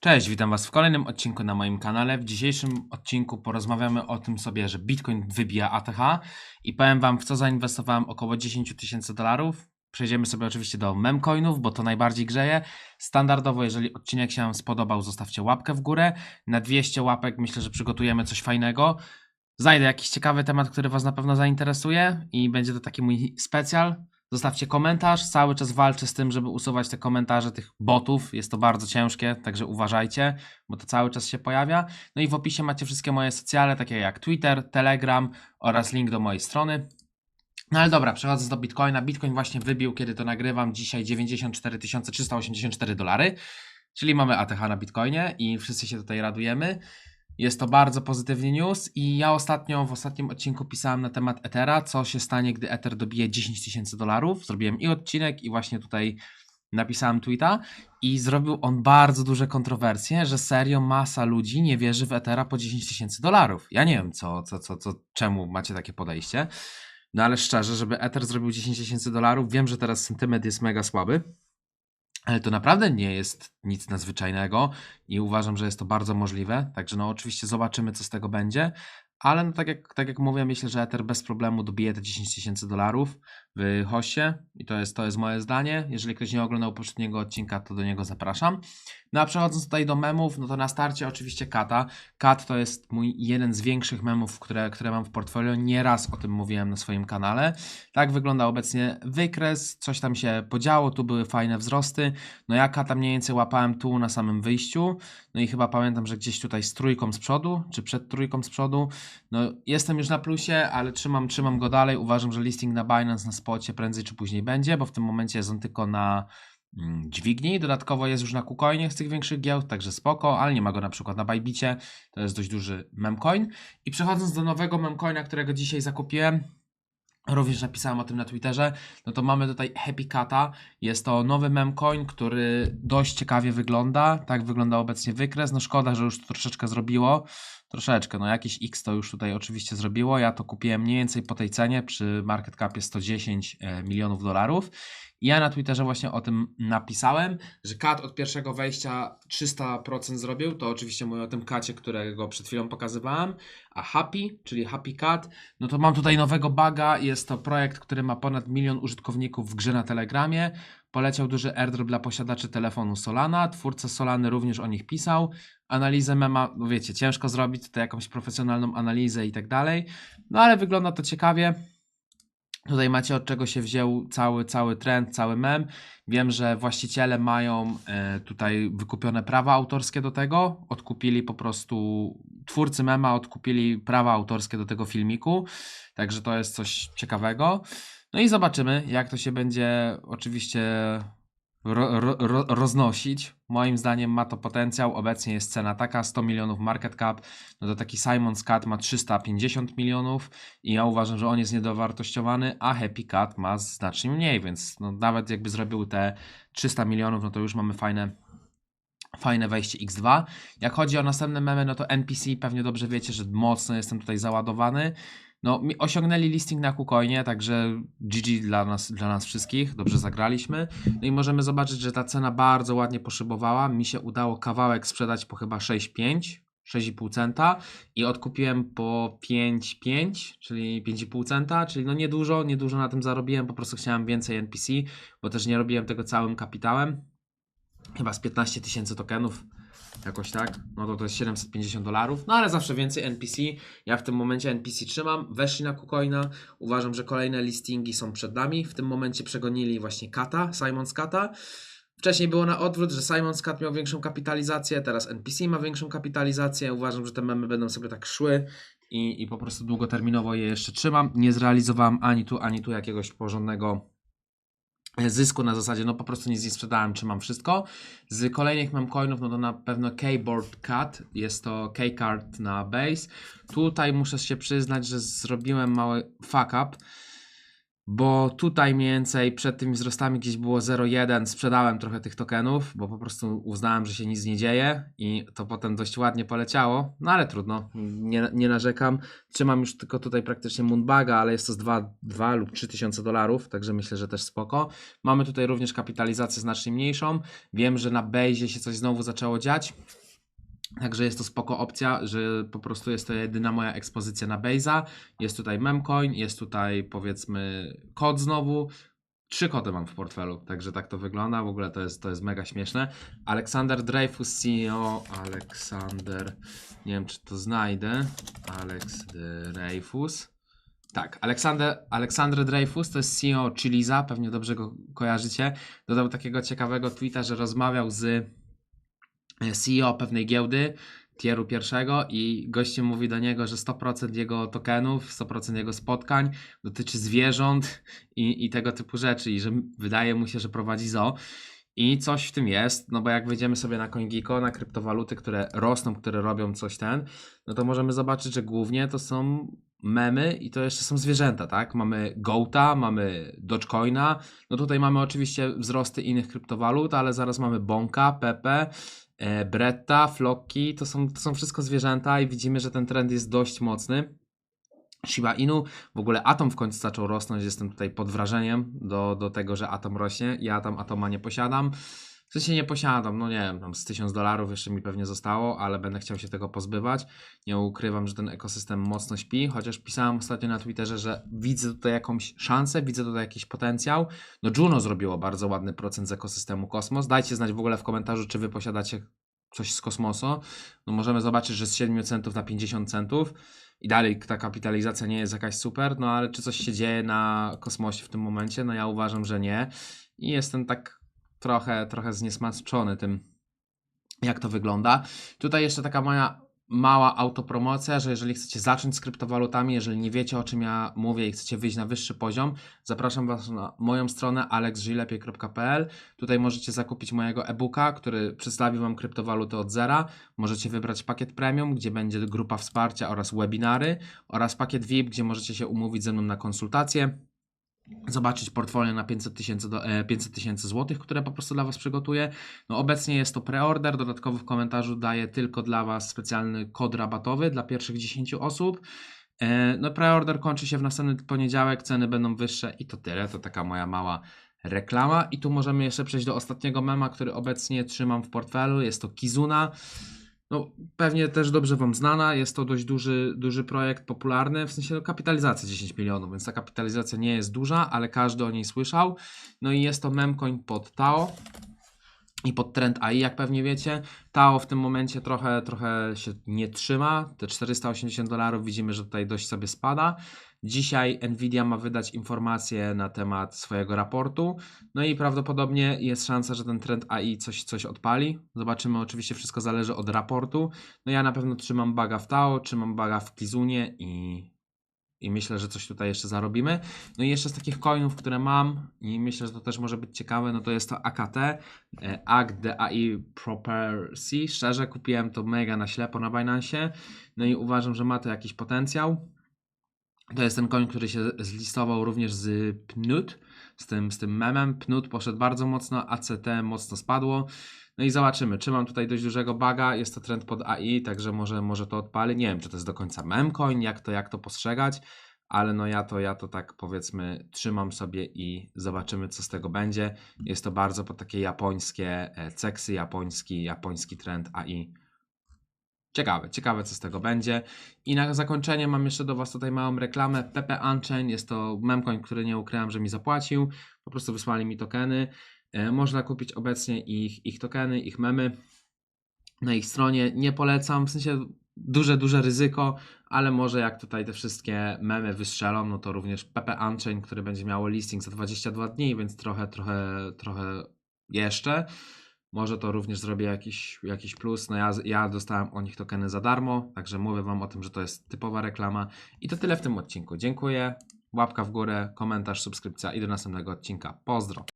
Cześć, witam Was w kolejnym odcinku na moim kanale. W dzisiejszym odcinku porozmawiamy o tym sobie, że Bitcoin wybija ATH i powiem Wam, w co zainwestowałem około 10 tysięcy dolarów. Przejdziemy sobie oczywiście do memcoinów, bo to najbardziej grzeje. Standardowo, jeżeli odcinek się Wam spodobał, zostawcie łapkę w górę. Na 200 łapek myślę, że przygotujemy coś fajnego. Znajdę jakiś ciekawy temat, który Was na pewno zainteresuje i będzie to taki mój specjal. Zostawcie komentarz. Cały czas walczę z tym, żeby usuwać te komentarze tych botów. Jest to bardzo ciężkie, także uważajcie, bo to cały czas się pojawia. No i w opisie macie wszystkie moje socjale, takie jak Twitter, Telegram oraz link do mojej strony. No ale dobra, przechodząc do Bitcoina. Bitcoin właśnie wybił, kiedy to nagrywam, dzisiaj 94 384 dolary, czyli mamy ATH na Bitcoinie i wszyscy się tutaj radujemy. Jest to bardzo pozytywny news i ja ostatnio w ostatnim odcinku pisałem na temat Ethera, co się stanie, gdy Ether dobije 10 tysięcy dolarów. Zrobiłem i odcinek i właśnie tutaj napisałem tweeta i zrobił on bardzo duże kontrowersje, że serio masa ludzi nie wierzy w Ethera po 10 tysięcy dolarów. Ja nie wiem co, co, co, co, czemu macie takie podejście, no ale szczerze, żeby Ether zrobił 10 tysięcy dolarów, wiem, że teraz sentyment jest mega słaby, ale to naprawdę nie jest nic nadzwyczajnego i uważam, że jest to bardzo możliwe. Także no oczywiście zobaczymy, co z tego będzie. Ale no tak jak, tak jak mówię, myślę, że Ether bez problemu dobije te 10 tysięcy dolarów w hoście i to jest, to jest moje zdanie. Jeżeli ktoś nie oglądał poprzedniego odcinka, to do niego zapraszam. No a przechodząc tutaj do memów, no to na starcie oczywiście Kata. Kat to jest mój jeden z większych memów, które, które mam w portfolio. Nieraz o tym mówiłem na swoim kanale. Tak wygląda obecnie wykres, coś tam się podziało, tu były fajne wzrosty. No ja Kata mniej więcej łapałem tu na samym wyjściu. No i chyba pamiętam, że gdzieś tutaj z trójką z przodu, czy przed trójką z przodu. No jestem już na plusie, ale trzymam, trzymam go dalej. Uważam, że listing na Binance na spocie prędzej czy później będzie, bo w tym momencie jest on tylko na mm, dźwigni. Dodatkowo jest już na KuCoinie z tych większych giełd, także spoko, ale nie ma go na przykład na Bybicie. To jest dość duży memcoin. I przechodząc do nowego memcoina, którego dzisiaj zakupiłem, Również napisałem o tym na Twitterze. No to mamy tutaj Happy Cata. Jest to nowy memcoin, który dość ciekawie wygląda. Tak wygląda obecnie wykres. No szkoda, że już to troszeczkę zrobiło. Troszeczkę, no jakiś X to już tutaj oczywiście zrobiło. Ja to kupiłem mniej więcej po tej cenie przy market capie 110 e, milionów dolarów. I ja na Twitterze właśnie o tym napisałem, że kat od pierwszego wejścia 300% zrobił. To oczywiście mówię o tym kacie, którego przed chwilą pokazywałem. A Happy, czyli Happy Cat, no to mam tutaj nowego baga. Jest to projekt, który ma ponad milion użytkowników w grze na Telegramie. Poleciał duży airdrop dla posiadaczy telefonu Solana. Twórca Solany również o nich pisał. Analizę mema, no wiecie, ciężko zrobić tutaj jakąś profesjonalną analizę i tak dalej. No ale wygląda to ciekawie. Tutaj macie od czego się wziął cały, cały trend, cały mem. Wiem, że właściciele mają e, tutaj wykupione prawa autorskie do tego. Odkupili po prostu, twórcy mema odkupili prawa autorskie do tego filmiku. Także to jest coś ciekawego. No i zobaczymy, jak to się będzie oczywiście ro, ro, ro, roznosić. Moim zdaniem ma to potencjał. Obecnie jest cena taka 100 milionów market cap. No to taki Simon's Cat ma 350 milionów i ja uważam, że on jest niedowartościowany, a Happy Cat ma znacznie mniej, więc no nawet jakby zrobił te 300 milionów, no to już mamy fajne fajne wejście X2. Jak chodzi o następne memy, no to NPC pewnie dobrze wiecie, że mocno jestem tutaj załadowany. No, osiągnęli listing na KuCoinie, także GG dla nas, dla nas wszystkich, dobrze zagraliśmy. No i możemy zobaczyć, że ta cena bardzo ładnie poszybowała. Mi się udało kawałek sprzedać po chyba 6,5, 6,5 centa i odkupiłem po 5,5, czyli 5,5 centa, czyli no niedużo, niedużo na tym zarobiłem, po prostu chciałem więcej NPC, bo też nie robiłem tego całym kapitałem. Chyba z 15 tysięcy tokenów, jakoś tak, no to to jest 750 dolarów, no ale zawsze więcej NPC. Ja w tym momencie NPC trzymam, weszli na KuCoina, uważam, że kolejne listingi są przed nami. W tym momencie przegonili właśnie Kata, Simon's Kata. Wcześniej było na odwrót, że Simon's Cat miał większą kapitalizację, teraz NPC ma większą kapitalizację. Uważam, że te memy będą sobie tak szły i, i po prostu długoterminowo je jeszcze trzymam. Nie zrealizowałem ani tu, ani tu jakiegoś porządnego zysku na zasadzie, no po prostu nic nie sprzedałem, trzymam wszystko. Z kolejnych memcoinów, no to na pewno Keyboard Cat, jest to K-Card na base. Tutaj muszę się przyznać, że zrobiłem mały fuck up. Bo tutaj mniej więcej przed tymi wzrostami gdzieś było 0,1, sprzedałem trochę tych tokenów, bo po prostu uznałem, że się nic nie dzieje i to potem dość ładnie poleciało, no ale trudno, nie, nie narzekam. Trzymam już tylko tutaj praktycznie Moonbaga, ale jest to z 2, 2 lub 3 tysiące dolarów, także myślę, że też spoko. Mamy tutaj również kapitalizację znacznie mniejszą. Wiem, że na Bejzie się coś znowu zaczęło dziać. Także jest to spoko opcja, że po prostu jest to jedyna moja ekspozycja na Base'a. Jest tutaj memcoin, jest tutaj powiedzmy kod znowu. Trzy kody mam w portfelu, także tak to wygląda. W ogóle to jest, to jest mega śmieszne. Aleksander Dreyfus, CEO. Aleksander, nie wiem czy to znajdę. Alex Dreyfus. Tak, Aleksander, Aleksander Dreyfus to jest CEO Chiliza, pewnie dobrze go kojarzycie. Dodał takiego ciekawego tweeta, że rozmawiał z CEO pewnej giełdy, tieru pierwszego i gościem mówi do niego, że 100% jego tokenów, 100% jego spotkań dotyczy zwierząt i, i tego typu rzeczy i że wydaje mu się, że prowadzi zoo. I coś w tym jest, no bo jak wejdziemy sobie na CoinGecko, na kryptowaluty, które rosną, które robią coś ten, no to możemy zobaczyć, że głównie to są memy i to jeszcze są zwierzęta, tak? Mamy Goata, mamy Dogecoina, no tutaj mamy oczywiście wzrosty innych kryptowalut, ale zaraz mamy Bonka, Pepe, Bretta, Flocki, to są, to są wszystko zwierzęta i widzimy, że ten trend jest dość mocny. Shiba Inu, w ogóle Atom w końcu zaczął rosnąć, jestem tutaj pod wrażeniem do, do tego, że Atom rośnie. Ja tam Atoma nie posiadam. W sensie nie posiadam, no nie wiem, tam z 1000 dolarów jeszcze mi pewnie zostało, ale będę chciał się tego pozbywać. Nie ukrywam, że ten ekosystem mocno śpi, chociaż pisałem ostatnio na Twitterze, że widzę tutaj jakąś szansę, widzę tutaj jakiś potencjał. No Juno zrobiło bardzo ładny procent z ekosystemu Kosmos. Dajcie znać w ogóle w komentarzu, czy wy posiadacie coś z kosmosu. No możemy zobaczyć, że z 7 centów na 50 centów i dalej ta kapitalizacja nie jest jakaś super, no ale czy coś się dzieje na kosmosie w tym momencie? No ja uważam, że nie. I jestem tak trochę, trochę zniesmaczony tym, jak to wygląda. Tutaj jeszcze taka moja mała autopromocja, że jeżeli chcecie zacząć z kryptowalutami, jeżeli nie wiecie o czym ja mówię i chcecie wyjść na wyższy poziom, zapraszam Was na moją stronę alexżylepiej.pl. Tutaj możecie zakupić mojego e-booka, który przedstawi Wam kryptowaluty od zera. Możecie wybrać pakiet premium, gdzie będzie grupa wsparcia oraz webinary oraz pakiet VIP, gdzie możecie się umówić ze mną na konsultacje zobaczyć portfolio na 500 tysięcy do- e, 500 tysięcy złotych, które po prostu dla Was przygotuję. No obecnie jest to preorder, dodatkowo w komentarzu daję tylko dla Was specjalny kod rabatowy dla pierwszych 10 osób. E, No preorder kończy się w następny poniedziałek, ceny będą wyższe i to tyle, to taka moja mała reklama. I tu możemy jeszcze przejść do ostatniego mema, który obecnie trzymam w portfelu, jest to Kizuna. No, pewnie też dobrze Wam znana, jest to dość duży, duży projekt, popularny, w sensie no, kapitalizacja 10 milionów, więc ta kapitalizacja nie jest duża, ale każdy o niej słyszał. No i jest to memcoin pod TAO i pod trend AI, jak pewnie wiecie. TAO w tym momencie trochę, trochę się nie trzyma, te 480 dolarów widzimy, że tutaj dość sobie spada. Dzisiaj Nvidia ma wydać informacje na temat swojego raportu, no i prawdopodobnie jest szansa, że ten trend AI coś, coś odpali. Zobaczymy, oczywiście wszystko zależy od raportu. No ja na pewno trzymam baga w TAO, trzymam baga w Kizunie i, i myślę, że coś tutaj jeszcze zarobimy. No i jeszcze z takich coinów, które mam i myślę, że to też może być ciekawe, no to jest to AKT, e, ACT DAI Proper C. Szczerze kupiłem to mega na ślepo na Binance, no i uważam, że ma to jakiś potencjał. To jest ten koń, który się zlistował również z Pnut, z tym, z tym memem. Pnut poszedł bardzo mocno, ACT mocno spadło. No i zobaczymy, czy mam tutaj dość dużego baga, jest to trend pod AI, także może, może to odpali. Nie wiem, czy to jest do końca memcoin, jak to, jak to postrzegać, ale no ja to, ja to tak powiedzmy trzymam sobie i zobaczymy, co z tego będzie. Jest to bardzo po takie japońskie e, ceksy, japoński, japoński trend AI. Ciekawe, ciekawe co z tego będzie. I na zakończenie mam jeszcze do Was tutaj małą reklamę. Pepe Unchain jest to memcoin, który nie ukrywam, że mi zapłacił. Po prostu wysłali mi tokeny. E, Można kupić obecnie ich, ich tokeny, ich memy na ich stronie. Nie polecam, w sensie duże, duże ryzyko, ale może jak tutaj te wszystkie memy wystrzelą, no to również Pepe Unchain, który będzie miało listing za 22 dni, więc trochę, trochę, trochę jeszcze. Może to również zrobię jakiś, jakiś plus. No ja, ja dostałem o nich tokeny za darmo, także mówię Wam o tym, że to jest typowa reklama. I to tyle w tym odcinku. Dziękuję. Łapka w górę, komentarz, subskrypcja i do następnego odcinka. Pozdro.